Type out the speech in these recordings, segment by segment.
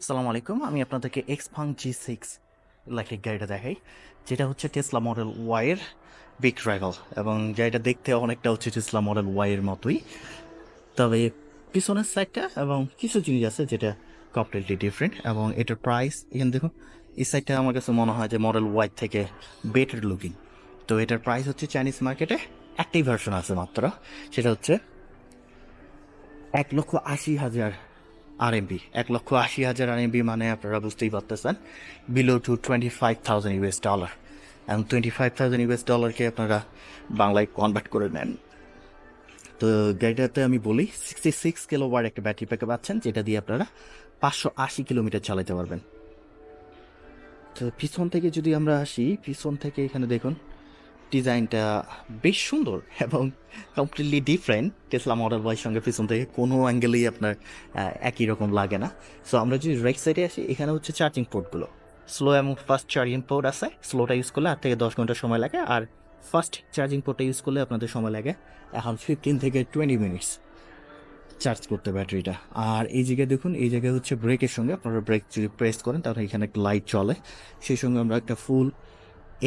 আসসালামু আলাইকুম। আমি আপনাদেরকে এক্স ফাং জি সিক্স ইলেকট্রিক গাড়িটা দেখাই। যেটা হচ্ছে টেসলা মডেল ওয়াইয়ের বিগ রাইভাল এবং গাড়িটা দেখতে অনেকটা হচ্ছে টেসলা মডেল ওয়াইয়ের মতোই। তবে পিছনের সাইডটা এবং কিছু জিনিস আছে যেটা কমপ্লিটলি ডিফারেন্ট এবং এটার প্রাইস এখানে দেখুন, এই সাইডটা আমার কাছে মনে হয় যে মডেল ওয়াই থেকে বেটার লুকিং তো এটার প্রাইস হচ্ছে চাইনিজ মার্কেটে একটাই ভার্সন আছে মাত্র, সেটা হচ্ছে এক লক্ষ আশি হাজার আরএমবি এক লক্ষ আশি হাজার আরএমবি মানে আপনারা বুঝতেই পারতেছেন। Below to twenty five thousand US dollar এবং টোয়েন্টি ফাইভ থাউজেন্ড ইউএস ডলারকে আপনারা বাংলায় কনভার্ট করে নেন। তো গাড়িটাতে আমি বলি সিক্সটি সিক্স কিলোওয়ার একটা ব্যাটারি ব্যাকআপ পাচ্ছেন, যেটা দিয়ে আপনারা পাঁচশো আশি কিলোমিটার চালাতে পারবেন। তো পিছন থেকে যদি আমরা আসি, পিছন থেকে এখানে দেখুন ডিজাইনটা বেশ সুন্দর এবং কমপ্লিটলি ডিফারেন্ট টেসলা মডেল ওয়াইয়ের সঙ্গে পিছন থেকে কোনো অ্যাঙ্গেলেই আপনার একই রকম লাগে না। সো আমরা যদি রাইট সাইডে আসি, এখানে হচ্ছে চার্জিং পোর্টগুলো স্লো এবং ফাস্ট চার্জিং পোর্ট আছে। স্লোটা ইউজ করলে আট থেকে দশ ঘণ্টা সময় লাগে আর ফাস্ট চার্জিং পোর্টটা ইউজ করলে আপনাদের সময় লাগে এখন ফিফটিন থেকে টোয়েন্টি মিনিটস চার্জ করতে ব্যাটারিটা। আর এই জায়গায় দেখুন, এই জায়গায় হচ্ছে ব্রেকের সঙ্গে আপনারা ব্রেক যদি প্রেস করেন, তাহলে এখানে লাইট চলে। সেই সঙ্গে আমরা একটা ফুল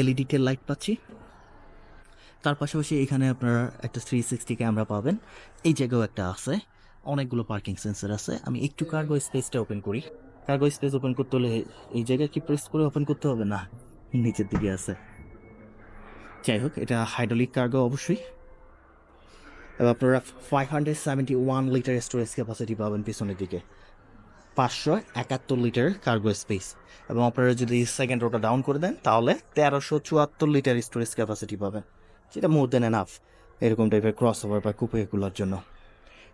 এলইডি টেল লাইট পাচ্ছি। তার পাশাপাশি এখানে আপনারা একটা থ্রি সিক্সটি ক্যামেরা পাবেন। এই জায়গাও একটা আছে। অনেকগুলো পার্কিং সেন্সার আছে। আমি একটু কার্গো স্পেসটা ওপেন করি। কার্গো স্পেস ওপেন করতে হলে এই জায়গায় কি প্রেস করে ওপেন করতে হবে? না, নিচের দিকে আছে। যাই হোক, এটা হাইড্রোলিক কার্গো অবশ্যই। এবার আপনারা five hundred seventy one litre storage capacity পাবেন পিছনের দিকে। পাঁচশো একাত্তর লিটার কার্গো স্পেস এবং আপনারা যদি সেকেন্ড রোটা ডাউন করে দেন, তাহলে তেরোশো চুয়াত্তর লিটার স্টোরেজ ক্যাপাসিটি পাবেন। যেটা মোর দেন এনাফ এরকম টাইপের ক্রস ওভার বা কুপে এগুলোর জন্য।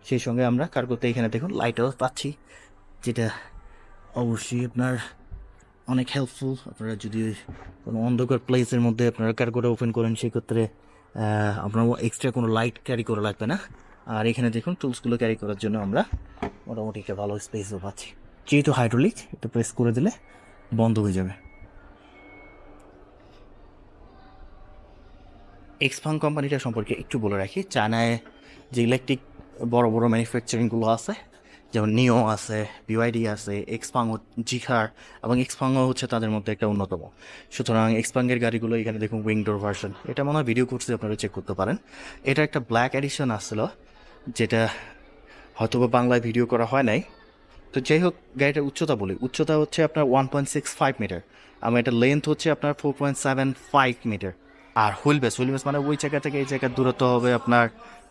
সেই সঙ্গে আমরা কার্গোতে এখানে দেখুন লাইটও পাচ্ছি, যেটা অবশ্যই আপনার অনেক হেল্পফুল আপনারা যদি কোনো অন্ধকার প্লেসের মধ্যে আপনারা কার্গোটা ওপেন করেন, সেক্ষেত্রে আপনার এক্সট্রা কোনো লাইট ক্যারি করা লাগবে না। আর এখানে দেখুন টুলসগুলো ক্যারি করার জন্য আমরা মোটামুটি একটা ভালো স্পেসও পাচ্ছি। যেহেতু হাইড্রোলিক একটু প্রেস করে দিলে বন্ধ হয়ে যাবে। এক্সফাং কোম্পানিটা সম্পর্কে একটু বলে রাখি। চায়নায় যে ইলেকট্রিক বড় বড় ম্যানুফ্যাকচারিংগুলো আছে, যেমন নিও আছে বিওয়াইডি আছে এক্সপাং জিখার এবং এক্সপাংও হচ্ছে তাদের মধ্যে একটা অন্যতম। সুতরাং এক্সপাঙ্গের গাড়িগুলো এখানে দেখুন উইংডোর ভার্সন এটা মনে হয় ভিডিও করছে, আপনারা চেক করতে পারেন। এটা একটা ব্ল্যাক এডিশন আসছিল, যেটা হয়তো বাংলায় ভিডিও করা হয় নাই। তো যাই হোক, গাড়িটার উচ্চতা বলি। উচ্চতা হচ্ছে আপনার one point six five metre এবং এটা লেন্থ হচ্ছে আপনার four point seven five metre আর হুইল বেস হুইল বেস মানে ওই জায়গা থেকে এই জায়গার দূরত্ব হবে আপনার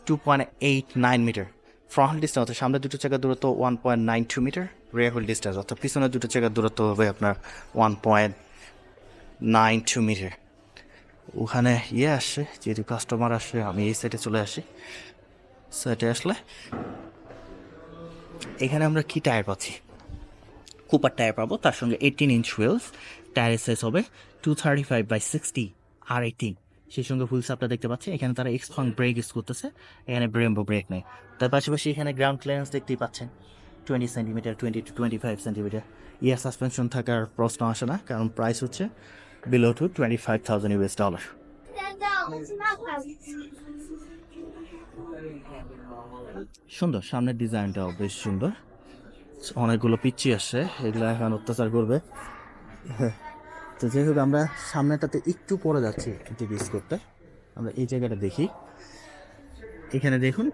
two point eight nine metre front distance অর্থাৎ সামনে দুটো জায়গার দূরত্ব one point nine two metre rear wheel distance অর্থাৎ পিছনে দুটো জায়গার দূরত্ব হবে আপনার one point nine two metre ওখানে ইয়ে আসছে যেহেতু কাস্টমার আসে, আমি এই সাইডে চলে আসি। সাইডে আসলে এখানে আমরা কি টায়ার পাচ্ছি? কুপার টায়ার পাবো, তার সঙ্গে এইটিন ইঞ্চ হুইলস টায়ারের সাইজ হবে two thirty five by sixty R eighteen সেই সঙ্গে ফুল সাপটা দেখতে পাচ্ছি। এখানে তারা এক্সফং ব্রেক ইউজ করতেছে। এখানে ব্রেম্বো ব্রেক নেই। তার পাশাপাশি এখানে গ্রাউন্ড ক্লিয়ারেন্স দেখতেই পাচ্ছেন। Twenty centimetre twenty two twenty five centimetre air suspension থাকার প্রশ্ন আসে না, কারণ প্রাইস হচ্ছে below to twenty five thousand US dollar সুন্দর, সামনের ডিজাইনটাও বেশ সুন্দর। অনেকগুলো পিচ্ছি আসছে, এগুলো এখন অত্যাচার করবে। তো হোক আমরা সামনেটাতে একটু পরে যাচ্ছি ইন্ট্রোডিউস করতে আমরা এই জায়গাটা দেখি। এখানে দেখুন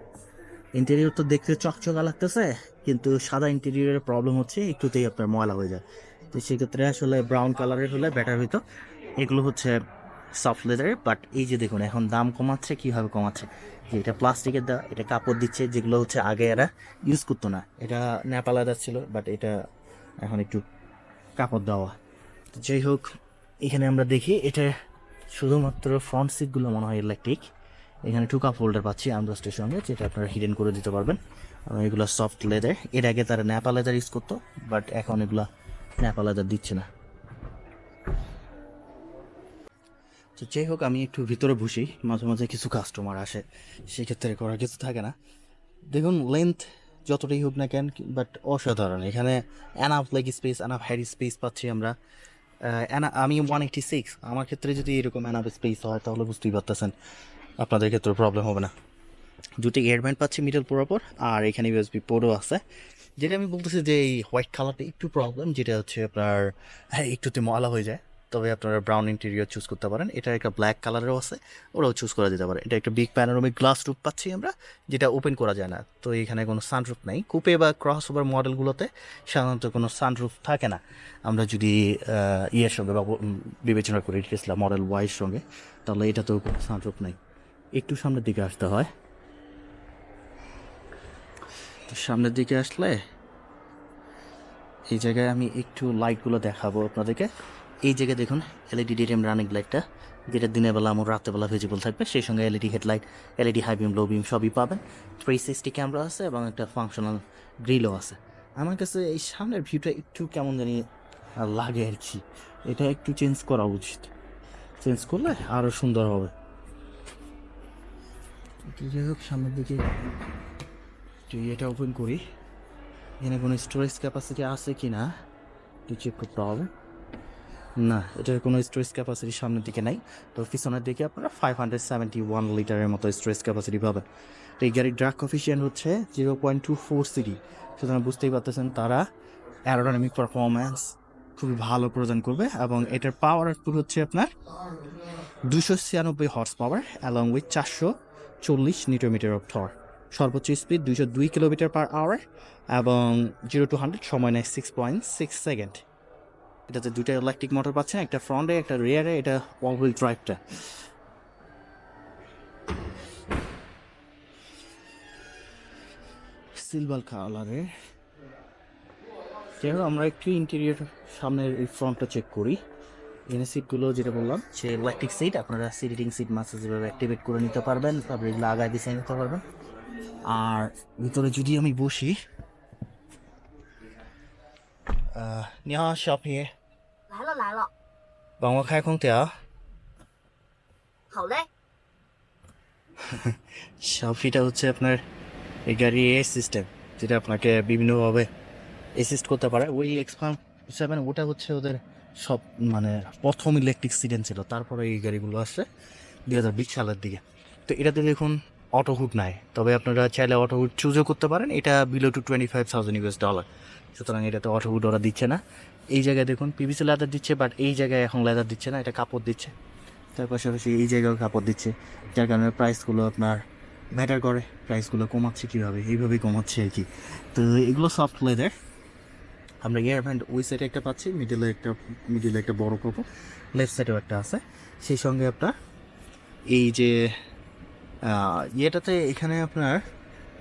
ইন্টেরিয়র তো দেখতে চকচকা লাগতেছে, কিন্তু সাদা ইন্টেরিয়রের প্রবলেম হচ্ছে, একটুতেই আপনার ময়লা হয়ে যায়। তো সেক্ষেত্রে আসলে ব্রাউন কালারের হলে বেটার হইতো। এগুলো হচ্ছে সফট লেদারের বাট এই যে দেখুন, এখন দাম কমাচ্ছে, কীভাবে কমাচ্ছে? যে এটা প্লাস্টিকের দা এটা কাপড় দিচ্ছে, যেগুলো হচ্ছে আগে এরা ইউজ করতো না। এটা ন্যাপা লেদার ছিল বাট এটা এখন একটু কাপড় দেওয়া। যাই হোক, এখানে আমরা দেখি, এটা শুধুমাত্র ফ্রন্ট সিটগুলো মনে হয় ইলেকট্রিক এখানে টু কাপ হোল্ডার পাচ্ছি আমদাস্টের সঙ্গে যেটা আপনারা হিডেন করে দিতে পারবেন। এগুলো সফট লেদার এর আগে তারা ন্যাপা লেদার ইউজ করতো বাট এখন এগুলা ন্যাপা লেদার দিচ্ছে না। তো যাই হোক, আমি একটু ভিতরে বসি, মাঝে মাঝে কিছু কাস্টমার আসে সেক্ষেত্রে করার কিছু থাকে না। দেখুন লেন্থ যতটাই হোক না কেন বাট অসাধারণ। এখানে enough leg space enough Harry space পাচ্ছি আমরা। আমি ওয়ান এইটি সিক্স আমার ক্ষেত্রে যদি এরকম অ্যানাফ স্পেস হয়, তাহলে বুঝতেই পারতেছেন আপনাদের ক্ষেত্রে প্রবলেম হবে না। দুটি এয়ারব্যান্ড পাচ্ছি মিডল বরাবর আর এখানে ইউএসবি পোর্টও আছে। যেটা আমি বলতেছি যে এই হোয়াইট কালারটা একটু প্রবলেম যেটা হচ্ছে আপনার হ্যাঁ একটুতে ময়লা হয়ে যায়। তবে আপনারা ব্রাউন ইন্টেরিয়র চুজ করতে পারেন। এটা একটা ব্ল্যাক কালারেরও আছে, ওরাও চুজ করা যেতে পারে। এটা একটা বিগ প্যানোরামিক গ্লাস রুপ পাচ্ছি আমরা, যেটা ওপেন করা যায় না। তো এখানে কোনো সানরুফ নাই। কুপে বা ক্রস ওভার মডেলগুলোতে সাধারণত কোনো সানরুফ থাকে না। আমরা যদি ইয়ের সঙ্গে বা বিবেচনা করি টেসলা মডেল ওয়াইয়ের সঙ্গে, তাহলে এটাতেও কোনো সানরুফ নাই। একটু সামনের দিকে আসতে হয়। তো সামনের দিকে আসলে এই জায়গায় আমি একটু লাইটগুলো দেখাবো আপনাদেরকে। এই জায়গায় দেখুন এলইডি ডিএম রানিং লাইটটা যেটা দিনের বেলা আমার রাতের বেলা ভিজিবল থাকবে। সেই সঙ্গে LED headlight LED high beam low beam সবই পাবেন। থ্রি সিক্সটি ক্যামেরা আছে এবং একটা ফাংশনাল গ্রিলও আছে। আমার কাছে এই সামনের ভিউটা একটু কেমন জানি লাগে আর কি। এটা একটু চেঞ্জ করা উচিত। চেঞ্জ করলে আরও সুন্দর হবে। যাই হোক, সামনের দিকে একটু এটা ওপেন করি। এখানে কোনো স্টোরেজ ক্যাপাসিটি আছে কি না একটু চেক করতে হবে। না, এটার কোনো স্টোরেজ ক্যাপাসিটি সামনের দিকে নাই। তো পিছনের দিকে আপনারা ফাইভ হান্ড্রেড সেভেন্টি ওয়ান লিটারের মতো স্টোরেজ ক্যাপাসিটি পাবেন। তো এই গাড়ির ড্রাগ কফিসিয়েন্ট হচ্ছে zero point two four CD সুতরাং বুঝতেই পারতেছেন তারা অ্যারোডাইনামিক পারফরমেন্স খুবই ভালো প্রদান করবে এবং এটার পাওয়ার আউটপুট হচ্ছে আপনার দুশো ছিয়ানব্বই হর্স পাওয়ার অ্যালং উইথ চারশো চল্লিশ নিটোমিটার অফ থর সর্বোচ্চ স্পিড দুইশো দুই কিলোমিটার পার আওয়ার এবং জিরো টু হান্ড্রেড সময় নেয় সিক্স পয়েন্ট সিক্স সেকেন্ড এটাতে দুইটা ইলেকট্রিক মোটর পাচ্ছেন একটা ফ্রন্টে একটা রিয়ারে এটা অল হুইল ড্রাইভটা সিলভার কালারের যাই আমরা একটু ইন্টেরিয়র সামনের এই ফ্রন্টটা চেক করি। এখানে সিটগুলো যেটা বললাম সে ইলেকট্রিক সিট আপনারা সিটিং সিট মাসে যেভাবে অ্যাক্টিভেট করে নিতে পারবেন, তারপরে এগুলো আগায় দিয়ে নিতে পারবেন। আর ভিতরে যদি আমি বসি আহ, 你好，小皮，来了来了，帮我开空调。好嘞， সাফিটা হচ্ছে আপনার এই গাড়ির এ সিস্টেম যেটা আপনাকে বিভিন্নভাবে অ্যাসিস্ট করতে পারে ওই এক্সপাম সেভেন ওটা হচ্ছে ওদের সব মানে প্রথম ইলেকট্রিক সিডেন্ট ছিল তারপরে এই গাড়িগুলো আসছে দুই হাজার বিশ সালের দিকে তো এটাতে দেখুন অটো হুড নাই। তবে আপনারা চাইলে অটো হুড চুজও করতে পারেন। এটা below to twenty five thousand US dollar সুতরাং এটাতে অটো হুড ওরা দিচ্ছে না। এই জায়গায় দেখুন পিভিসি লেদার দিচ্ছে বাট এই জায়গায় এখন লেদার দিচ্ছে না, এটা কাপড় দিচ্ছে। তার পাশাপাশি এই জায়গাও কাপড় দিচ্ছে, যার কারণে প্রাইসগুলো আপনার ম্যাটার করে। প্রাইসগুলো কমাচ্ছে কীভাবে? এইভাবেই কমাচ্ছে আর কি। তো এগুলো সফট লেদার আমরা ইয়ার ব্যান্ড ওই সাইডে একটা পাচ্ছি মিডিলে একটা মিডিলে একটা বড় কোপো লেফট সাইডেও একটা আছে। সেই সঙ্গে আপনার এই যে ইয়েটাতে এখানে আপনার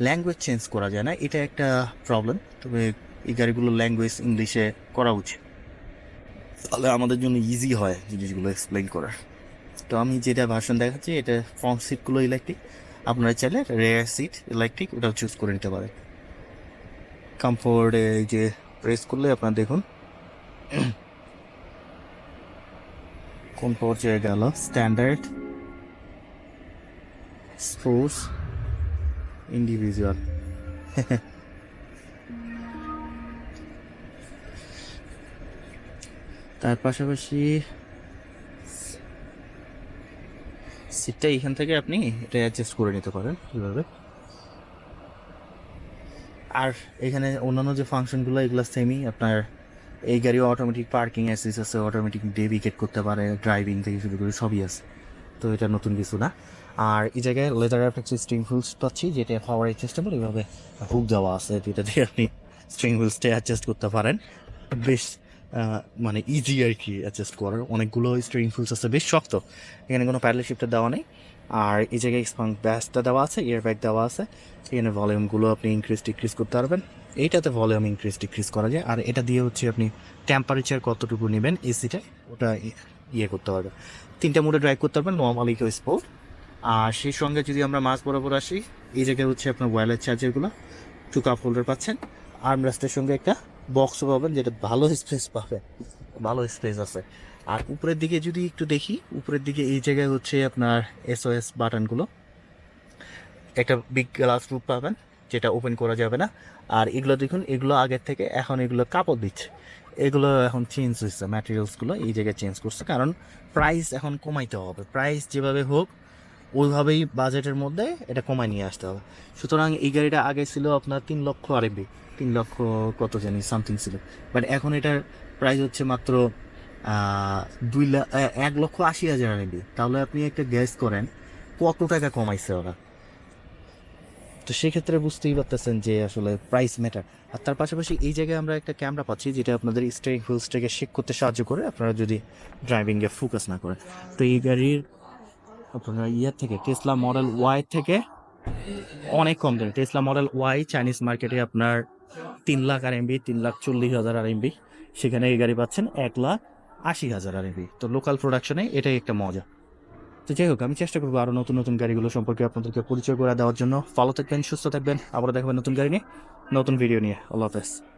ল্যাঙ্গুয়েজ চেঞ্জ করা যায় না। এটা একটা প্রবলেম তবে এই গাড়িগুলোর ল্যাঙ্গুয়েজ ইংলিশে করা উচিত। তাহলে আমাদের জন্য ইজি হয় জিনিসগুলো এক্সপ্লেন করার। তো আমি যেটা ভার্সন দেখাচ্ছি, এটা ফ্রন্ট সিটগুলো ইলেকট্রিক আপনারা চাইলে রেয়ার সিট ইলেকট্রিক ওটাও চুজ করে নিতে পারেন। কমফোর্ট এই যে প্রেস করলে আপনার দেখুন। কোন পর্যায়ে গেল? স্ট্যান্ডার্ড স্পোর্টস ইন্ডিভিজুয়াল তার পাশাপাশি সিটটা এখান থেকে আপনি এটা অ্যাডজাস্ট করে নিতে পারেন কীভাবে। আর এখানে অন্যান্য যে ফাংশনগুলো, এগুলো সেমই আপনার এই গাড়ি অটোমেটিক পার্কিং অ্যাসিস আছে অটোমেটিক ডেভিকেট করতে পারে ড্রাইভিং থেকে শুরু করে সবই আছে। তো এটা নতুন কিছু না। আর এই জায়গায় লেদার অ্যাফেক্স স্ট্রিং হুইলস পাচ্ছি, যেটা পাওয়ার অ্যাডজাস্টেবল এইভাবে হুক দেওয়া আছে, যেটা দিয়ে আপনি স্ট্রিং হুইলসটা অ্যাডজাস্ট করতে পারেন। বেশ মানে ইজি আর কি অ্যাডজাস্ট করার। অনেকগুলো স্ট্রিং হুইলস আছে, বেশ শক্ত। এখানে কোনো প্যাডেল শিফটার দেওয়া নেই। আর এই জায়গায় এক্সপান্ড ব্যাসটা দেওয়া আছে ইয়ার ব্যাগ দেওয়া আছে। এখানে ভলিউমগুলো আপনি ইনক্রিজ ডিক্রিজ করতে পারবেন। এইটাতে ভলিউম ইনক্রিজ ডিক্রিজ করা যায়। আর এটা দিয়ে হচ্ছে আপনি টেম্পারেচার কতটুকু নেবেন এসিটা ওটা ইয়ে করতে পারবেন। তিনটা মোডে ড্রাইভ করতে পারবেন নর্মালি কেউ স্পোর্ট আর সেই সঙ্গে যদি আমরা মাছ বরাবর আসি, এই জায়গায় হচ্ছে আপনার ওয়্যারলেস চার্জারগুলো টু কাপ হোল্ডার পাচ্ছেন। আর্মরেস্টের সঙ্গে একটা বক্সও পাবেন যেটা ভালো স্পেস পাবে, ভালো স্পেস আছে। আর উপরের দিকে যদি একটু দেখি, উপরের দিকে এই জায়গায় হচ্ছে আপনার এসওএস বাটনগুলো একটা বিগ গ্লাস রুপ পাবেন, যেটা ওপেন করা যাবে না। আর এগুলো দেখুন, এগুলো আগের থেকে এখন এগুলো কাপড় দিচ্ছে। এগুলো এখন চেঞ্জ হচ্ছে ম্যাটেরিয়ালসগুলো এই জায়গায় চেঞ্জ করছে। কারণ প্রাইস এখন কমাইতে হবে। প্রাইস যেভাবে হোক ওইভাবেই বাজেটের মধ্যে এটা কমায় নিয়ে আসতে হবে। সুতরাং এই গাড়িটা আগে ছিল আপনার তিন লক্ষ আরবি তিন লক্ষ কত জানি সামথিং ছিল। বাট এখন এটার প্রাইস হচ্ছে মাত্র দুই লাখ এক লক্ষ আশি হাজার আরবি তাহলে আপনি একটা গ্যাস করেন, কত টাকা কমাইছে ওরা? তো সেক্ষেত্রে বুঝতেই পারতেছেন যে আসলে প্রাইস ম্যাটার আর তার পাশাপাশি এই জায়গায় আমরা একটা ক্যামেরা পাচ্ছি, যেটা আপনাদের স্টেরিং হুইলসটাকে শেক করতে সাহায্য করে, আপনারা যদি ড্রাইভিংয়ে ফোকাস না করেন। তো এই গাড়ির আপনারা ইয়ার থেকে টেসলা মডেল ওয়াই থেকে অনেক কম দামে। টেসলা মডেল ওয়াই চাইনিজ মার্কেটে আপনার তিন লাখ আর এমবি তিন লাখ চল্লিশ হাজার আর এমবি সেখানে এই গাড়ি পাচ্ছেন এক লাখ আশি হাজার আর এমবি তো লোকাল প্রোডাকশনে এটাই একটা মজা। তো যাই হোক, আমি চেষ্টা করব আরও নতুন নতুন গাড়িগুলো সম্পর্কে আপনাদেরকে পরিচয় করে দেওয়ার জন্য। ভালো থাকবেন, সুস্থ থাকবেন। আবার দেখাবেন নতুন গাড়ি নিয়ে, নতুন ভিডিও নিয়ে। আল্লাহ হাফেজ।